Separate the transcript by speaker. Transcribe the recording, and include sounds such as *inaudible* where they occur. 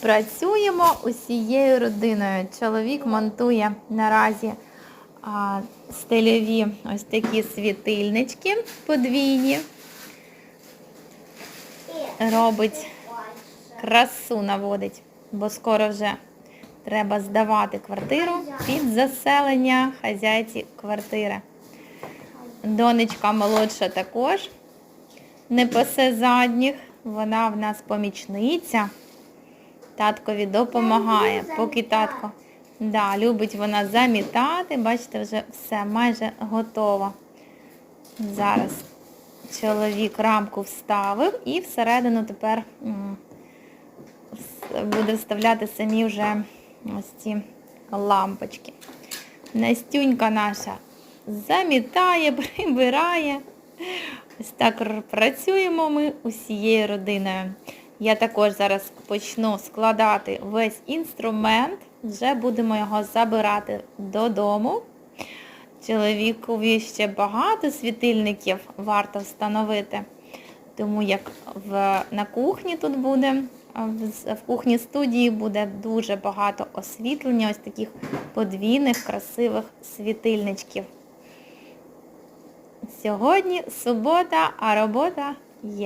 Speaker 1: Працюємо усією родиною. Чоловік монтує наразі а, стильові ось такі світильнички подвійні. Робить красу наводить, бо скоро вже треба здавати квартиру під заселення хазяйці квартири. Донечка молодша також не пасе задніх, вона в нас помічниця. Таткові допомагає, поки татко да, любить вона замітати. Бачите, вже все майже готово. Зараз чоловік рамку вставив і всередину тепер буде вставляти самі вже ось ці лампочки. Настюнька наша замітає, *laughs* прибирає. Ось так працюємо ми усією родиною. Я також зараз почну складати весь інструмент. Вже будемо його забирати додому. Чоловікові ще багато світильників варто встановити. Тому як в, на кухні тут буде, в, в кухні студії буде дуже багато освітлення, ось таких подвійних красивих світильничків. Сьогодні субота, а робота є.